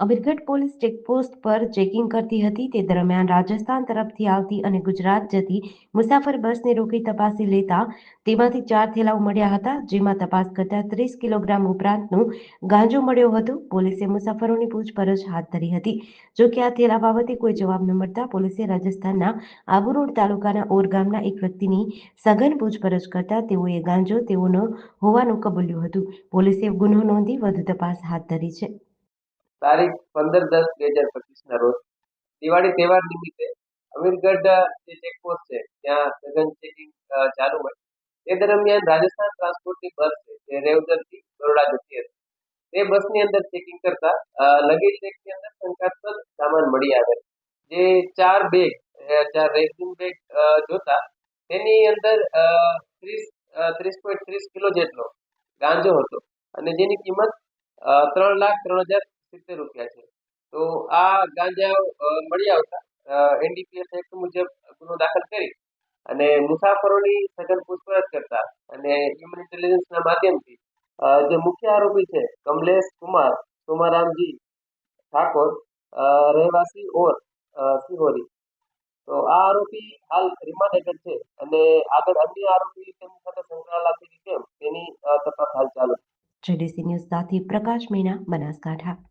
Amirgadh police checkpost પર checking કરતી હતી. તે દરમિયાન રાજસ્થાન તરફથી આવતી અને ગુજરાત જતી મુસાફર બસને રોકી તપાસી લેતા તેમાંથી ચાર થેલાઓ મળ્યા હતા, જેમાં તપાસ કરતા ત્રીસ કિલોગ્રામ ઉપરાંતનું ગાંજો મળ્યો હતો. પોલીસે મુસાફરોની પૂછપરછ હાથ ધરી હતી. જો કે આ થેલા બાબતે કોઈ જવાબ ન મળતા પોલીસે રાજસ્થાનના આબુરોડ તાલુકાના ઓર ગામના એક વ્યક્તિની સઘન પૂછપરછ કરતા તેઓએ ગાંજો તેઓનો હોવાનું કબૂલ્યું હતું. પોલીસે ગુનો નોંધી વધુ તપાસ હાથ ધરી છે. તારીખ પંદર દસ બે હજાર પચીસના રોજ. દિવાળી તહેવાર નિમિત્તે અમીરગઢ જે ચેકપોસ્ટ છે, ત્યાં સઘન ચેકિંગ ચાલુ હોય. તે દરમિયાન રાજસ્થાન ટ્રાન્સપોર્ટની બસ છે, જે રેવદરથી બરોડા જતી હતી. તે બસની અંદર ચેકિંગ કરતા લગેજ બેગની અંદર શંકાસ્પદ સામાન મળી આવે. જે ચાર બેગ ચાર રેઝિન બેગ જોતા તેની અંદર ત્રીસ ત્રીસ પોઈન્ટ ત્રીસ કિલો જેટલો ગાંજો હતો. અને જેની કિંમત ત્રણ લાખ ત્રણ હજાર સિત્તેર રૂપિયા છે. તો આ ગાંજા મળી આવતા. એનડીપીએસ એક્ટ મુજબ ગુનો દાખલ કરી અને મુસાફરોની સઘન પૂછપરછ કરતા અને હ્યુમન ઇન્ટેલિજન્સના માધ્યમથી જે મુખ્ય આરોપી છે, કમલેશ કુમાર, સોમારામજી ઠાકોર રહેવાસી ઓર સિહોરી. તો આ આરોપી હાલ રિમાન્ડ હેઠળ છે અને આગળ અન્ય આરોપી તેમની સાથે સંકળાયેલા છે તેની તપાસ હાલ ચાલુ છે. જેડીસી ન્યૂઝ સાથે પ્રકાશ મીના, બનાસકાંઠા.